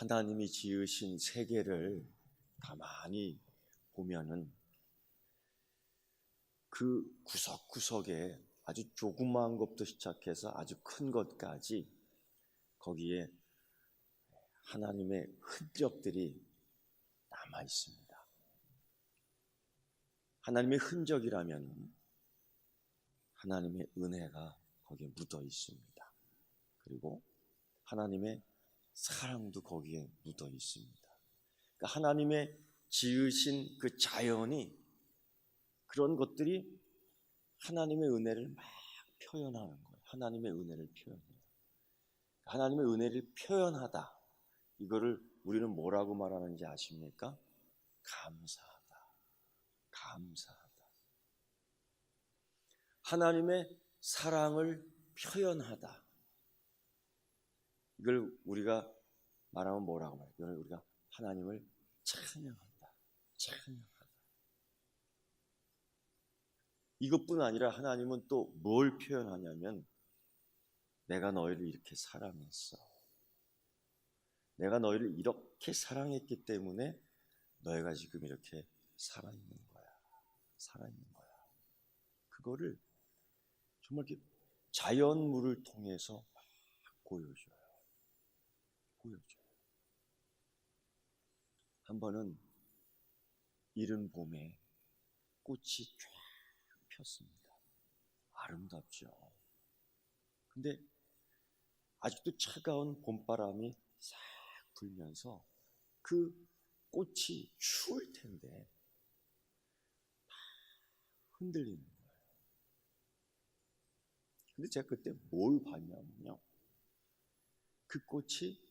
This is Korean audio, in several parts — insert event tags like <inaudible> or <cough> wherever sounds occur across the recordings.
하나님이 지으신 세계를 가만히 보면은 그 구석구석에 아주 조그마한 것부터 시작해서 아주 큰 것까지 거기에 하나님의 흔적들이 남아 있습니다. 하나님의 흔적이라면 하나님의 은혜가 거기에 묻어 있습니다. 그리고 하나님의 사랑도 거기에 묻어 있습니다. 그러니까 하나님의 지으신 그 자연이 그런 것들이 하나님의 은혜를 막 표현하는 거예요. 하나님의 은혜를 표현해요. 하나님의 은혜를 표현하다. 이거를 우리는 뭐라고 말하는지 아십니까? 감사하다. 감사하다. 하나님의 사랑을 표현하다. 이걸 우리가 말하면 뭐라고 말해요? 이걸 우리가 하나님을 찬양한다. 찬양한다. 이것뿐 아니라 하나님은 또 뭘 표현하냐면 내가 너희를 이렇게 사랑했어. 내가 너희를 이렇게 사랑했기 때문에 너희가 지금 이렇게 살아있는 거야. 살아있는 거야. 그거를 정말 자연물을 통해서 막 보여줘요. 보여줘요. 한 번은 이른 봄에 꽃이 쫙 폈습니다. 아름답죠. 근데 아직도 차가운 봄바람이 싹 불면서 그 꽃이 추울 텐데 흔들리는 거예요. 근데 제가 그때 뭘 봤냐면요. 그 꽃이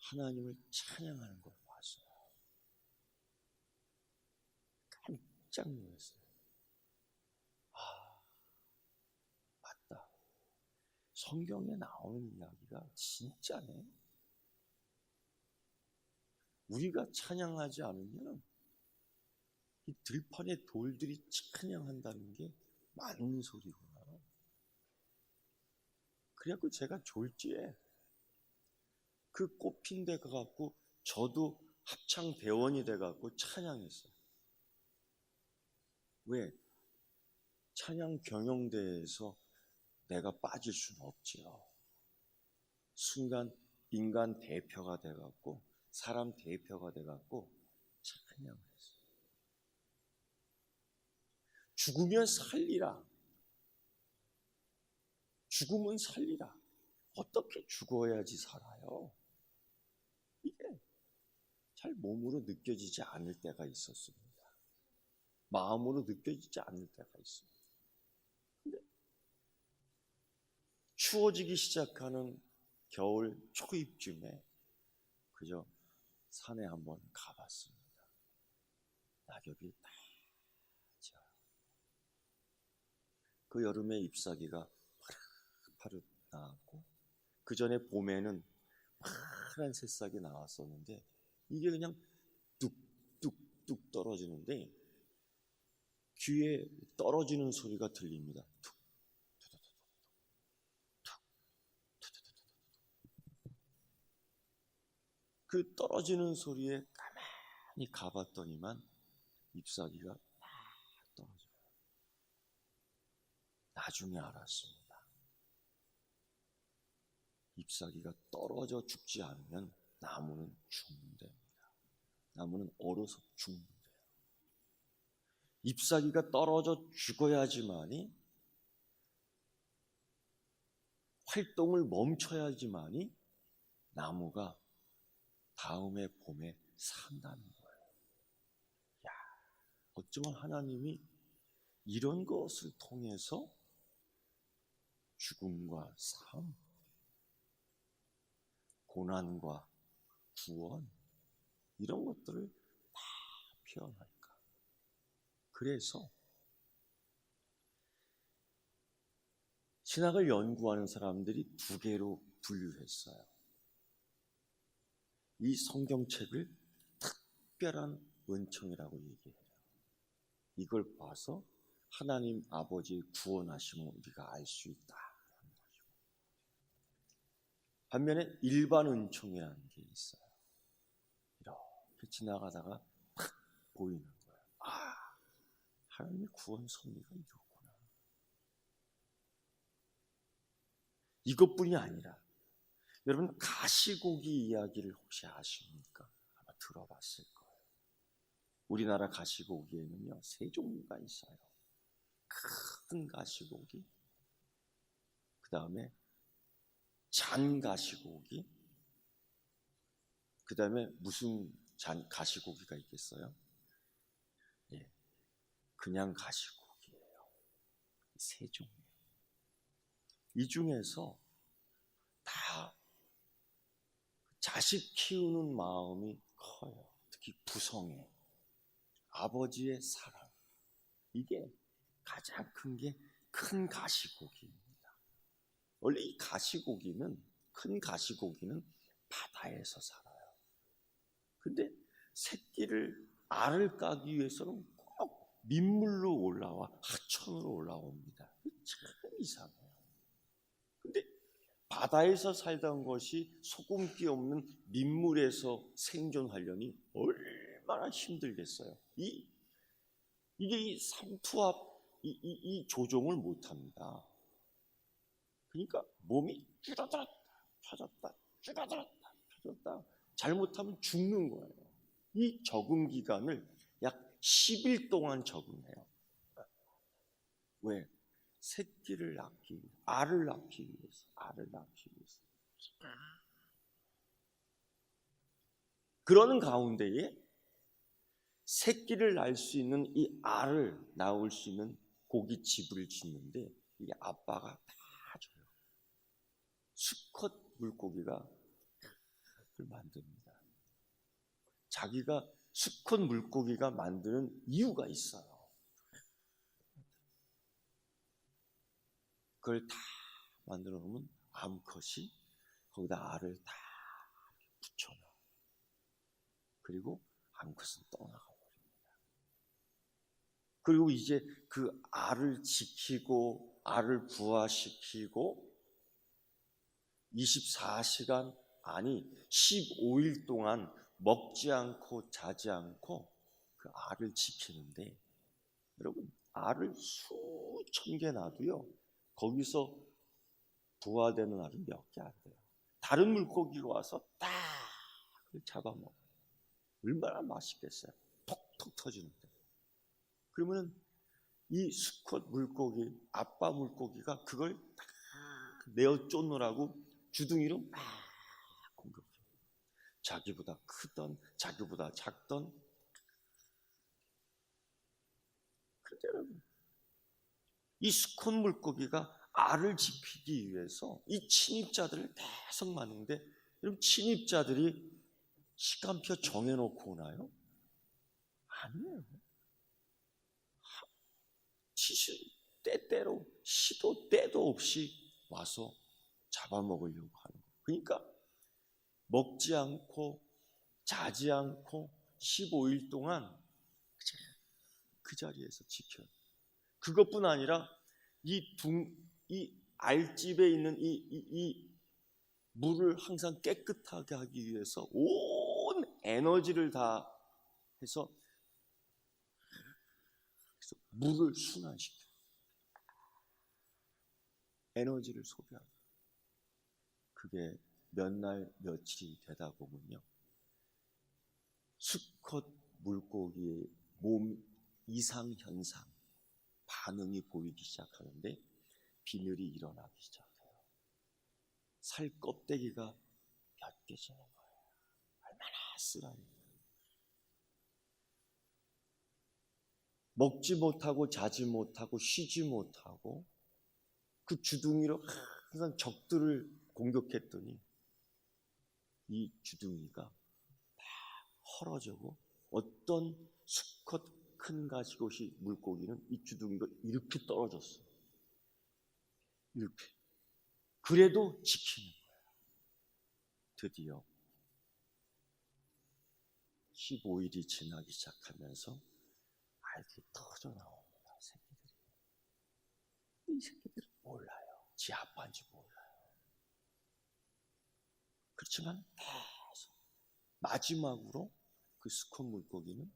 하나님을 찬양하는 걸 봤어요. 깜짝 놀랐어요. 아, 맞다. 성경에 나오는 이야기가 진짜네. 우리가 찬양하지 않으면 이 들판의 돌들이 찬양한다는 게 맞는 소리구나. 그래갖고 제가 졸지에 그 꽃핀 데 가갖고 저도 합창 대원이 돼갖고 찬양했어요. 왜? 찬양 경영대회에서 내가 빠질 수는 없지요. 순간 인간 대표가 돼갖고 사람 대표가 돼갖고 찬양을 했어요. 죽으면 살리라. 죽으면 살리라. 어떻게 죽어야지 살아요? 잘 몸으로 느껴지지 않을 때가 있었습니다. 마음으로 느껴지지 않을 때가 있습니다. 근데 추워지기 시작하는 겨울 초입쯤에 그저 산에 한번 가봤습니다. 낙엽이 딱 져요. 그 여름에 잎사귀가 파릇파릇 나왔고 그 전에 봄에는 파란 새싹이 나왔었는데 이게 그냥 뚝뚝뚝 떨어지는데 귀에 떨어지는 소리가 들립니다. 그 떨어지는 소리에 가만히 가봤더니만 잎사귀가 막 떨어져요. 나중에 알았습니다. 잎사귀가 떨어져 죽지 않으면 나무는 죽는답니다. 나무는 얼어서 죽는 데요. 잎사귀가 떨어져 죽어야지만이 활동을 멈춰야지만이 나무가 다음의 봄에 산다는 거예요. 야, 어쩌면 하나님이 이런 것을 통해서 죽음과 삶, 고난과 구원 이런 것들을 다 표현할까? 그래서 신학을 연구하는 사람들이 두 개로 분류했어요. 이 성경책을 특별한 은총이라고 얘기해요. 이걸 봐서 하나님 아버지의 구원하심을 우리가 알 수 있다. 반면에 일반 은총이라는 게 있어요. 지나가다가 탁 보이는 거야. 아, 하나님의 구원 섭리가 이렇구나. 이것뿐이 아니라 여러분 가시고기 이야기를 혹시 아십니까? 아마 들어봤을 거예요. 우리나라 가시고기에는요 세 종류가 있어요. 큰 가시고기, 그 다음에 잔 가시고기, 그 다음에 무슨 잔 가시고기가 있겠어요? 예, 그냥 가시고기예요. 세 종류. 이 중에서 다 자식 키우는 마음이 커요. 특히 부성애, 아버지의 사랑. 이게 가장 큰 게 큰 가시고기입니다. 원래 이 가시고기는 큰 가시고기는 바다에서 살아요. 근데 새끼를 알을 까기 위해서는 꼭 민물로 올라와 하천으로 올라옵니다. 참 이상해요. 근데 바다에서 살던 것이 소금기 없는 민물에서 생존하려니 얼마나 힘들겠어요. 이 이게 이 삼투압 이, 이, 이 조종을 못합니다. 그러니까 몸이 줄어들었다 펴졌다 줄어들었다 펴졌다 잘못하면 죽는 거예요. 이 적응 기간을 약 10일 동안 적응해요. 왜? 새끼를 낳기 위해, 알을 낳기 위해서, 알을 낳기 위해서. 그러는 가운데에 새끼를 낳을 수 있는 이 알을 낳을 수 있는 고기 집을 짓는데 이 아빠가 다 줘요. 수컷 물고기가 그걸 만듭니다. 자기가 수컷 물고기가 만드는 이유가 있어요. 그걸 다 만들어 놓으면 암컷이 거기다 알을 다 붙여놔. 그리고 암컷은 떠나가 버립니다. 그리고 이제 그 알을 지키고 알을 부화시키고 24시간 아니 15일 동안 먹지 않고 자지 않고 그 알을 지키는데 여러분 알을 수천 개 놔도요 거기서 부화되는 알은 몇 개 안 돼요. 다른 물고기가 와서 딱 잡아먹어요. 얼마나 맛있겠어요. 톡톡 터지는데. 그러면 이 수컷 물고기, 아빠 물고기가 그걸 딱 내어 쫓느라고 주둥이로 막. 자기보다 크던, 자기보다 작던. 그런데 여러분, 이 수컷 물고기가 알을 지키기 위해서 이 침입자들을 계속 맞는데 여러분 침입자들이 시간표 정해놓고 오나요? 아니에요. 시시 때때로 시도 때도 없이 와서 잡아먹으려고 하는 거예요. 그러니까 먹지 않고 자지 않고 15일 동안 그 자리에서 지켜요. 그것뿐 아니라 이 둥, 이 알집에 있는 이, 이, 이 물을 항상 깨끗하게 하기 위해서 온 에너지를 다 해서 물을 순환시켜. 에너지를 소비하고. 그게 몇 날 며칠이 되다 보면요. 수컷 물고기의 몸 이상 현상, 반응이 보이기 시작하는데 빈혈이 일어나기 시작해요. 살 껍데기가 벗겨지는 거예요. 얼마나 쓰라요. 먹지 못하고 자지 못하고 쉬지 못하고 그 주둥이로 항상 적들을 공격했더니 이 주둥이가 다 헐어지고 어떤 수컷 큰 가시고시 물고기는 이 주둥이가 이렇게 떨어졌어. 이렇게. 그래도 지키는 거야. 드디어 15일이 지나기 시작하면서 알들이 터져 나옵니다. 새끼들이. 이 새끼들은 몰라요. 지 아빠인지 몰라요. 그렇지만 계속 마지막으로 그 수컷 물고기는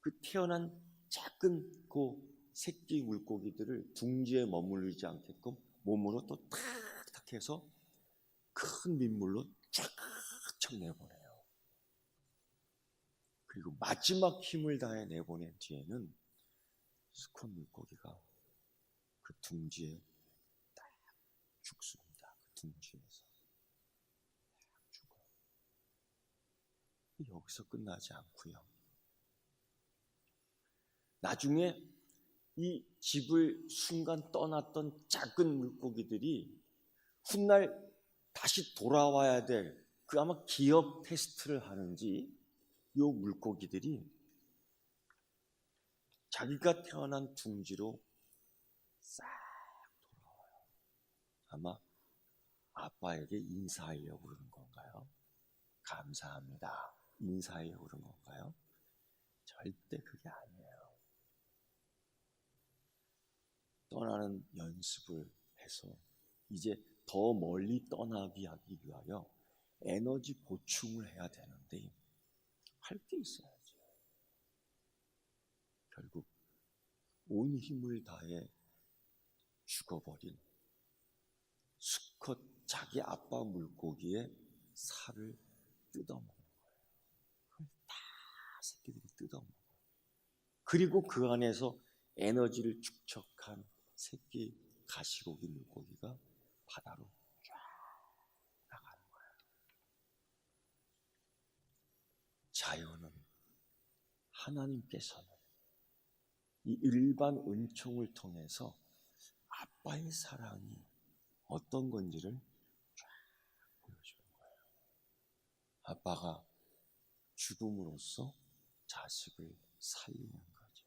그 태어난 작은 그 새끼 물고기들을 둥지에 머무르지 않게끔 몸으로 또 탁탁 해서 큰 민물로 쫙쫙 내보내요. 그리고 마지막 힘을 다해 내보낸 뒤에는 수컷 물고기가 그 둥지에 딱 죽습니다. 그 둥지에서 딱 죽어요. 여기서 끝나지 않고요. 나중에 이 집을 순간 떠났던 작은 물고기들이 훗날 다시 돌아와야 될 그 아마 기억 테스트를 하는지 요 물고기들이 자기가 태어난 둥지로 싹 돌아와요. 아마 아빠에게 인사하려고 그러는 건가요? 감사합니다. 인사하려고 그런 건가요? 절대 그게 아니에요. 떠나는 연습을 해서 이제 더 멀리 떠나기 위하여 에너지 보충을 해야 되는데 할 게 있어야죠. 결국 온 힘을 다해 죽어버린 수컷 자기 아빠 물고기의 살을 뜯어먹는 거예요. 그걸 다 새끼들이 뜯어먹어요. 그리고 그 안에서 에너지를 축적한 새끼 가시고기 물고기가 바다로 쫙 나가는 거예요. 자연은 하나님께서는 이 일반 은총을 통해서 아빠의 사랑이 어떤 건지를 쫙 보여주는 거예요. 아빠가 죽음으로써 자식을 살리는 거죠.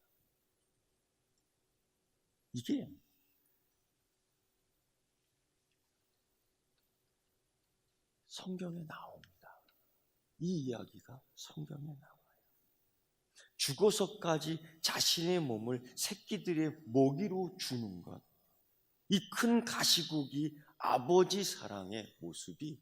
이게 성경에 나옵니다. 이 이야기가 성경에 나와요. 죽어서까지 자신의 몸을 새끼들의 먹이로 주는 것. 이 큰 가시국이 아버지 사랑의 모습이.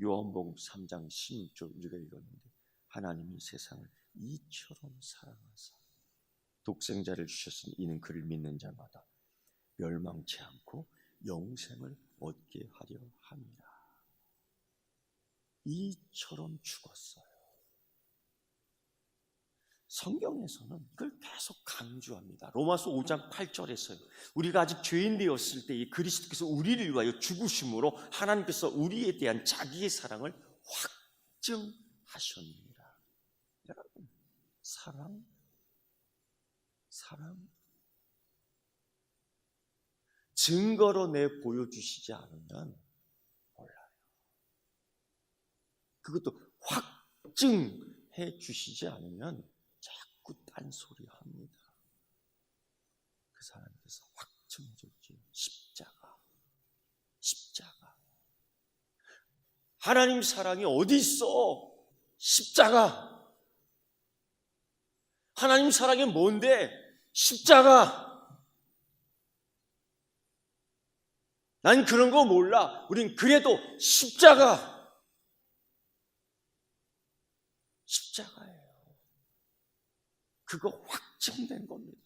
요한복음 3장 16절 우리가 읽었는데 하나님이 세상을 이처럼 사랑하사 독생자를 주셨으니 이는 그를 믿는 자마다 멸망치 않고 영생을 얻게 하려 합니다. 이처럼 죽었어요. 성경에서는 이걸 계속 강조합니다. 로마서 5장 8절에서요. 우리가 아직 죄인 되었을 때 이 그리스도께서 우리를 위하여 죽으심으로 하나님께서 우리에 대한 자기의 사랑을 확증하셨느니라. 여러분, 사랑, 사랑, 증거로 내 보여주시지 않으면 몰라요. 그것도 확증해 주시지 않으면 딴소리 합니다. 그 사람께서 확증해 줬지. 십자가. 십자가. 하나님 사랑이 어디 있어? 십자가. 하나님 사랑이 뭔데? 십자가. 난 그런 거 몰라. 우린 그래도 십자가. 십자가예요. 그거 확증된 겁니다.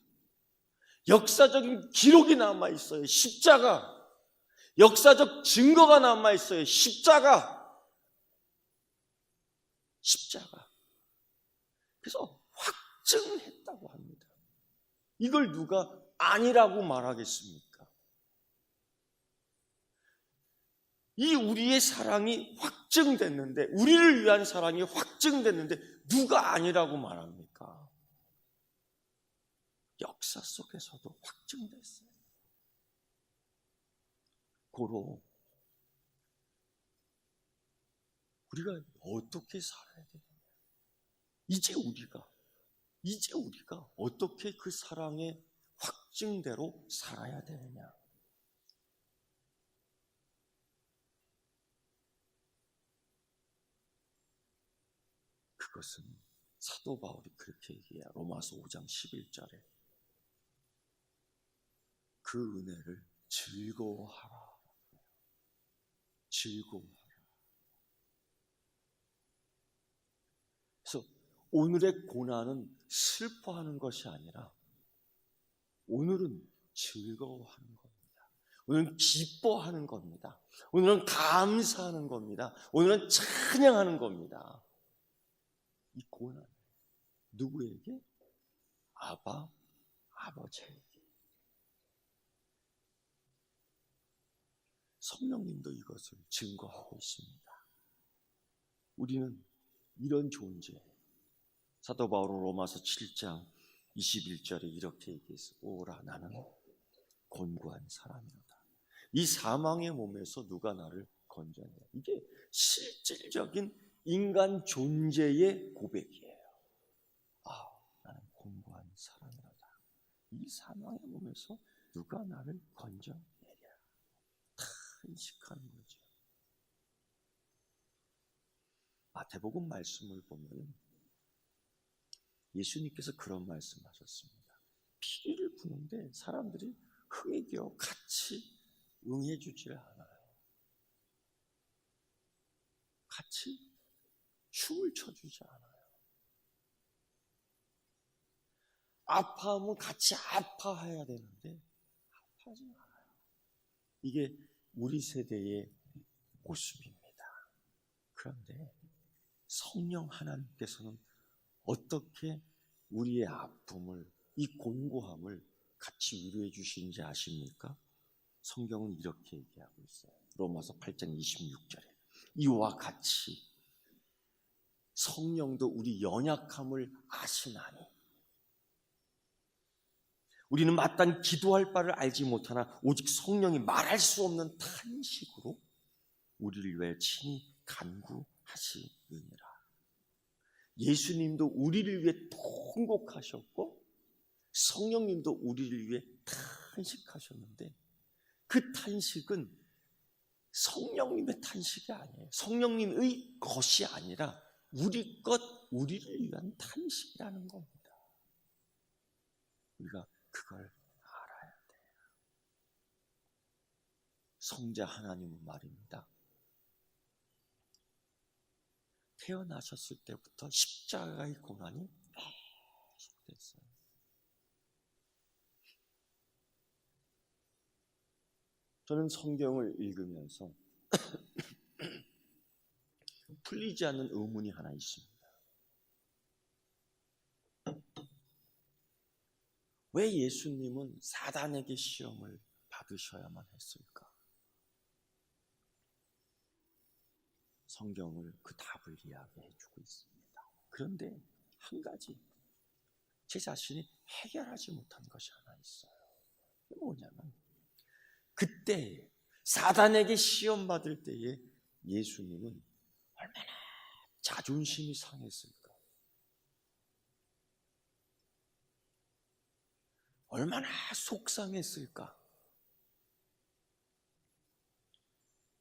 역사적인 기록이 남아 있어요. 십자가. 역사적 증거가 남아 있어요. 십자가. 십자가. 그래서 확증했다고 합니다. 이걸 누가 아니라고 말하겠습니까? 이 우리의 사랑이 확증됐는데, 우리를 위한 사랑이 확증됐는데, 누가 아니라고 말합니까? 역사 속에서도 확증됐어요. 고로, 우리가 어떻게 살아야 되느냐. 이제 우리가, 이제 우리가 어떻게 그 사랑의 확증대로 살아야 되느냐. 그것은 사도 바울이 그렇게 얘기해요. 로마서 5장 11절에 그 은혜를 즐거워하라. 즐거워하라. 그래서 오늘의 고난은 슬퍼하는 것이 아니라 오늘은 즐거워하는 겁니다. 오늘은 기뻐하는 겁니다. 오늘은 감사하는 겁니다. 오늘은 찬양하는 겁니다. 이 고난 누구에게? 아바 아버지 성령님도 이것을 증거하고 있습니다. 우리는 이런 존재. 사도 바울 로마서 7장 21절에 이렇게 얘기했어. 오라 나는 곤고한 사람이로다. 이 사망의 몸에서 누가 나를 건져내? 이게 실질적인 인간 존재의 고백이에요. 아, 나는 곤고한 사람이로다. 이 사망의 몸에서 누가 나를 건져내랴? 탄식하는 거죠. 마태복음 말씀을 보면 예수님께서 그런 말씀하셨습니다. 피를 부는데 사람들이 흥에 겨워 같이 응해주질 않아요. 같이 춤을 춰주지 않아요. 아파하면 같이 아파해야 되는데 아파하지 않아요. 이게 우리 세대의 모습입니다. 그런데 성령 하나님께서는 어떻게 우리의 아픔을, 이 곤고함을 같이 위로해 주시는지 아십니까? 성경은 이렇게 얘기하고 있어요. 로마서 8장 26절에. 이와 같이 성령도 우리 연약함을 아시나니. 우리는 마땅 기도할 바를 알지 못하나 오직 성령이 말할 수 없는 탄식으로 우리를 위해 친히 간구하시느니라. 예수님도 우리를 위해 통곡하셨고 성령님도 우리를 위해 탄식하셨는데 그 탄식은 성령님의 탄식이 아니에요. 성령님의 것이 아니라 우리 것, 우리를 위한 탄식이라는 겁니다. 우리가 그걸 알아야 돼요. 성자 하나님은 말입니다. 태어나셨을 때부터 십자가의 고난이 계속됐어요. 저는 성경을 읽으면서 <coughs> 풀리지 않는 의문이 하나 있습니다. 왜 예수님은 사단에게 시험을 받으셔야만 했을까? 성경을 그 답을 이야기해 주고 있습니다. 그런데 한 가지 제 자신이 해결하지 못한 것이 하나 있어요. 뭐냐면 그때 사단에게 시험 받을 때에 예수님은 얼마나 자존심이 상했을까? 얼마나 속상했을까?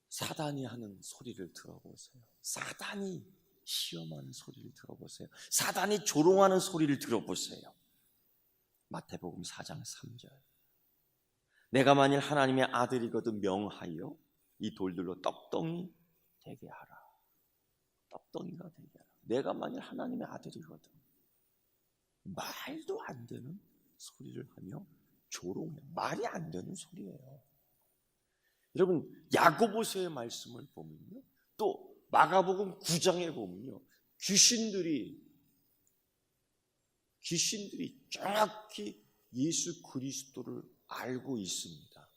사단이 하는 소리를 들어보세요. 사단이 시험하는 소리를 들어보세요. 사단이 조롱하는 소리를 들어보세요. 마태복음 4장 3절. 내가 만일 하나님의 아들이거든 명하여 이 돌들로 떡덩이 되게 하라. 떡덩이가 되게 하라. 내가 만일 하나님의 아들이거든. 말도 안 되는 소리를 하며 조롱해. 말이 안 되는 소리예요. 여러분 야고보서의 말씀을 보면요. 또 마가복음 9장에 보면요. 귀신들이 귀신들이 정확히 예수 그리스도를 알고 있습니다.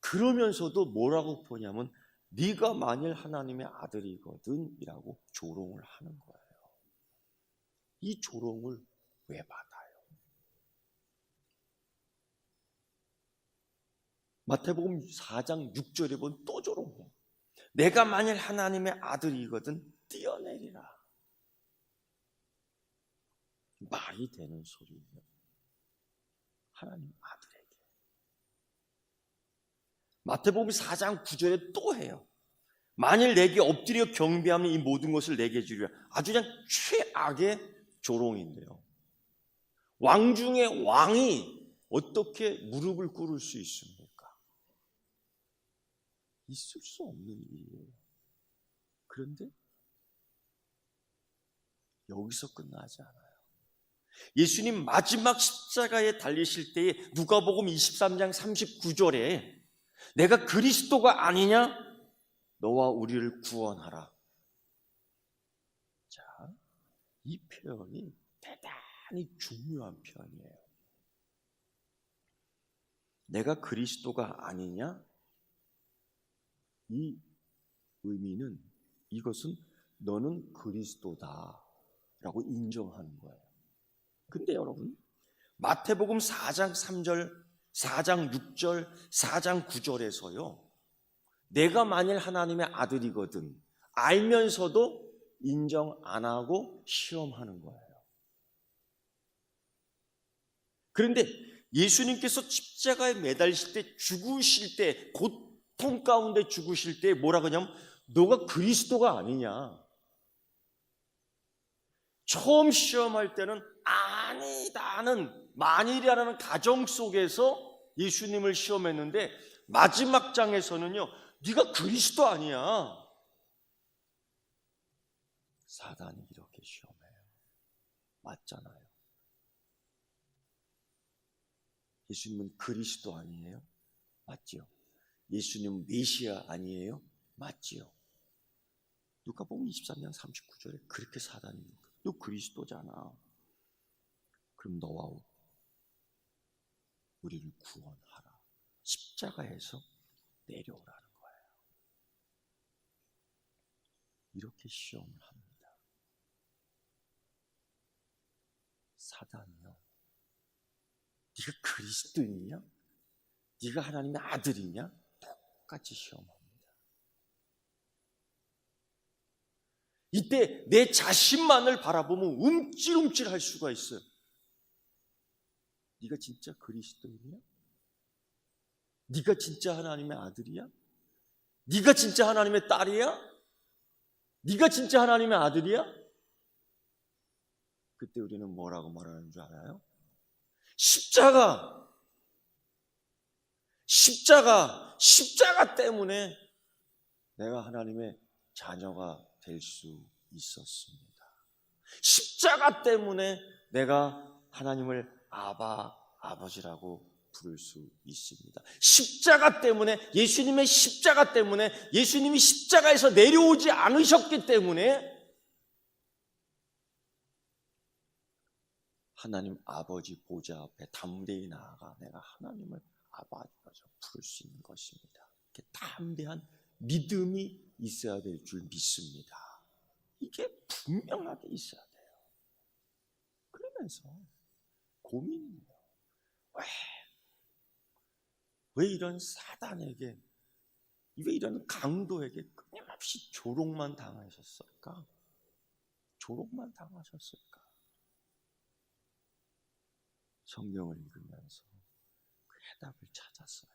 그러면서도 뭐라고 보냐면 네가 만일 하나님의 아들이거든이라고 조롱을 하는 거예요. 이 조롱을 왜 받아요? 마태복음 4장 6절에 보면 또 조롱해. 내가 만일 하나님의 아들이거든 뛰어내리라. 말이 되는 소리예요. 하나님 아들에게. 마태복음 4장 9절에 또 해요. 만일 내게 엎드려 경배하면 이 모든 것을 내게 주리라. 아주 그냥 최악의 조롱인데요. 왕 중의 왕이 어떻게 무릎을 꿇을 수 있습니까? 있을 수 없는 일이에요. 그런데 여기서 끝나지 않아요. 예수님 마지막 십자가에 달리실 때에 누가복음 23장 39절에 내가 그리스도가 아니냐? 너와 우리를 구원하라. 자, 이 표현이 대단히 중요한 표현이에요. 내가 그리스도가 아니냐? 이 의미는 이것은 너는 그리스도다 라고 인정하는 거예요. 근데 여러분, 마태복음 4장 3절, 4장 6절, 4장 9절에서요. 내가 만일 하나님의 아들이거든 알면서도 인정 안 하고 시험하는 거예요. 그런데 예수님께서 십자가에 매달리실 때 죽으실 때 고통 가운데 죽으실 때 뭐라 그러냐면 너가 그리스도가 아니냐. 처음 시험할 때는 아니다는 만일이라는 가정 속에서 예수님을 시험했는데 마지막 장에서는요. 네가 그리스도 아니야. 사단이 이렇게 시험해요. 맞잖아요. 예수님은 그리스도 아니에요? 맞지요. 예수님 메시아 아니에요? 맞지요. 누가 보면 23장 39절에 그렇게 사단이 너 그리스도잖아. 그럼 너와 우리를 구원하라. 십자가에서 내려오라는 거예요. 이렇게 시험을 합니다. 사단이요. 네가 그리스도이냐? 네가 하나님의 아들이냐? 똑같이 시험합니다. 이때 내 자신만을 바라보면 움찔움찔할 수가 있어요. 네가 진짜 그리스도이냐? 네가 진짜 하나님의 아들이야? 네가 진짜 하나님의 딸이야? 네가 진짜 하나님의 아들이야? 그때 우리는 뭐라고 말하는 줄 알아요? 십자가 십자가 십자가 때문에 내가 하나님의 자녀가 될 수 있었습니다. 십자가 때문에 내가 하나님을 아바 아버지라고 부를 수 있습니다. 십자가 때문에 예수님의 십자가 때문에 예수님이 십자가에서 내려오지 않으셨기 때문에 하나님 아버지 보좌 앞에 담대히 나아가 내가 하나님을 아버지라고 부를 수 있는 것입니다. 이렇게 담대한 믿음이 있어야 될 줄 믿습니다. 이게 분명하게 있어야 돼요. 그러면서 고민이에요. 왜? 왜 이런 사단에게, 왜 이런 강도에게 끊임없이 조롱만 당하셨을까? 조롱만 당하셨을까? 성경을 읽으면서 그 해답을 찾았어요.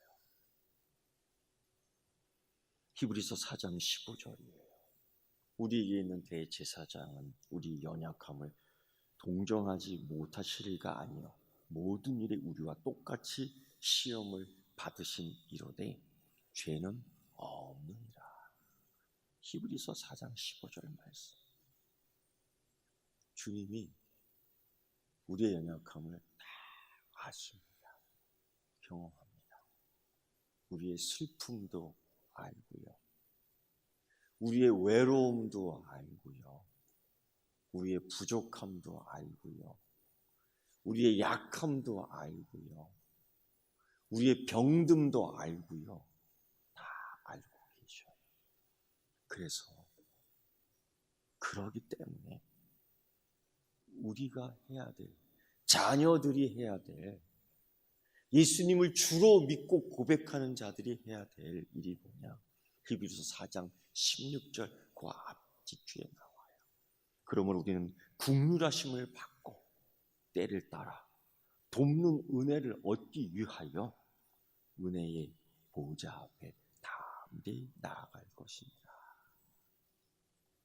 히브리서 4장 15절이에요. 우리에게 있는 대제사장은 우리 연약함을 동정하지 못하시리가 아니요 모든 일에 우리와 똑같이 시험을 받으신 이로되 죄는 없느니라. 히브리서 4장 15절 말씀. 주님이 우리의 연약함을 다 아십니다. 경험합니다. 우리의 슬픔도 알고요. 우리의 외로움도 알고요. 우리의 부족함도 알고요. 우리의 약함도 알고요. 우리의 병듦도 알고요. 다 알고 계셔요. 그래서 그러기 때문에 우리가 해야 될 자녀들이 해야 될 예수님을 주로 믿고 고백하는 자들이 해야 될 일이 뭐냐? 히브리서 4장 16절 그 앞뒤에 나와요. 그러므로 우리는 국률하심을 받고 때를 따라 돕는 은혜를 얻기 위하여 은혜의 보좌 앞에 담대히 나아갈 것입니다.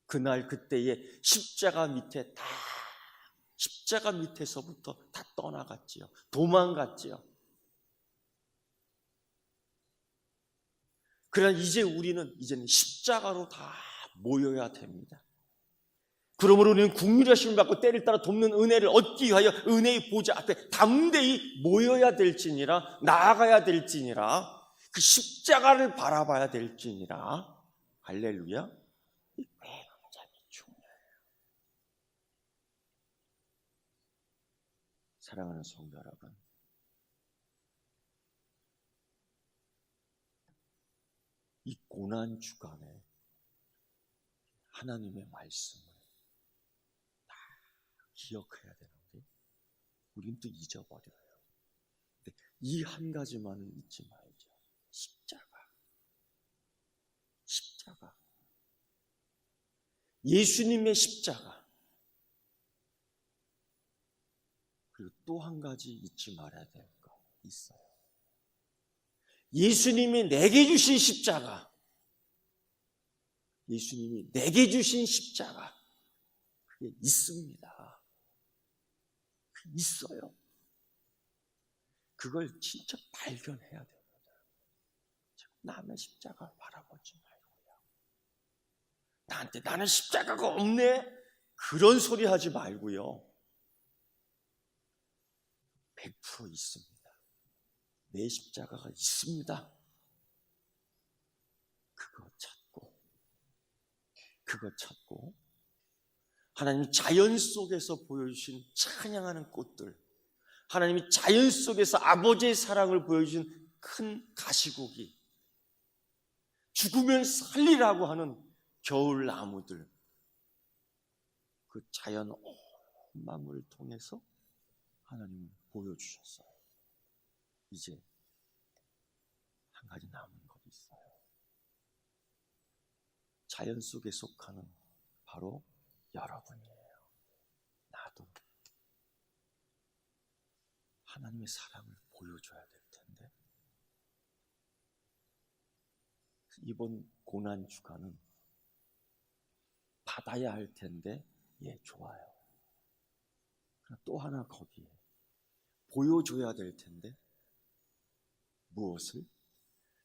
그날 그때의 십자가 밑에 다 십자가 밑에서부터 다 떠나갔지요. 도망갔지요. 그러나 이제 우리는 이제는 십자가로 다 모여야 됩니다. 그러므로 우리는 국민하심을 받고 때를 따라 돕는 은혜를 얻기 위하여 은혜의 보좌 앞에 담대히 모여야 될지니라 나아가야 될지니라 그 십자가를 바라봐야 될지니라. 할렐루야. 이 굉장히 중요해요. 사랑하는 성도 여러분 이 고난 주간에 하나님의 말씀을 다 기억해야 되는데 우린 또 잊어버려요. 이한 가지만은 잊지 말죠. 십자가. 십자가. 예수님의 십자가. 그리고 또 한 가지 잊지 말아야 될 거 있어요. 예수님이 내게 주신 십자가. 예수님이 내게 주신 십자가. 그게 있습니다. 그 있어요. 그걸 진짜 발견해야 됩니다. 남의 십자가를 바라보지 말고요. 나한테 나는 십자가가 없네? 그런 소리 하지 말고요. 100% 있습니다. 내 십자가가 있습니다. 그거 찾고, 그거 찾고, 하나님 자연 속에서 보여주신 찬양하는 꽃들, 하나님이 자연 속에서 아버지의 사랑을 보여주신 큰 가시고기, 죽으면 살리라고 하는 겨울 나무들, 그 자연 온 만물을 통해서 하나님은 보여주셨어요. 이제 한 가지 남은 것이 있어요. 자연 속에 속하는 바로 여러분이에요. 나도 하나님의 사랑을 보여줘야 될 텐데 이번 고난 주간은 받아야 할 텐데 예 좋아요. 또 하나 거기에 보여줘야 될 텐데 무엇을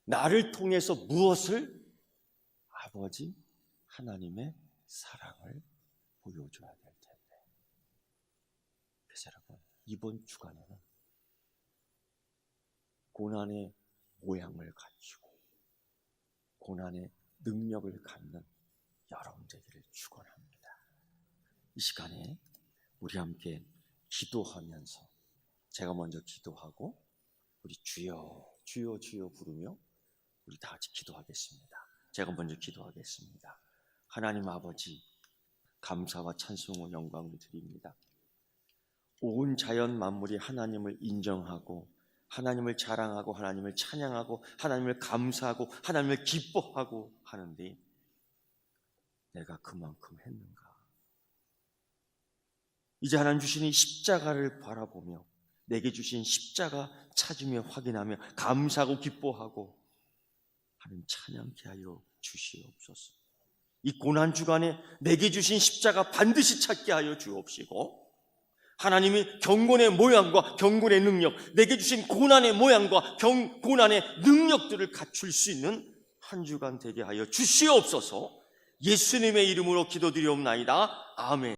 나를 통해서 무엇을 아버지 하나님의 사랑을 보여줘야 될 텐데. 그래서 여러분, 이번 주간에는 고난의 모양을 갖추고 고난의 능력을 갖는 여러분 되기를 축원합니다. 이 시간에 우리 함께 기도하면서 제가 먼저 기도하고 우리 주여 주여 주여 부르며 우리 다 같이 기도하겠습니다. 제가 먼저 기도하겠습니다. 하나님 아버지 감사와 찬송과 영광을 드립니다. 온 자연 만물이 하나님을 인정하고 하나님을 자랑하고 하나님을 찬양하고 하나님을 감사하고 하나님을 기뻐하고 하는데 내가 그만큼 했는가? 이제 하나님 주신 이 십자가를 바라보며 내게 주신 십자가 찾으며 확인하며 감사하고 기뻐하고 하는 찬양케 하여 주시옵소서. 이 고난 주간에 내게 주신 십자가 반드시 찾게 하여 주옵시고 하나님이 경건의 모양과 경건의 능력, 내게 주신 고난의 모양과 경, 고난의 능력들을 갖출 수 있는 한 주간 되게 하여 주시옵소서. 예수님의 이름으로 기도드리옵나이다. 아멘.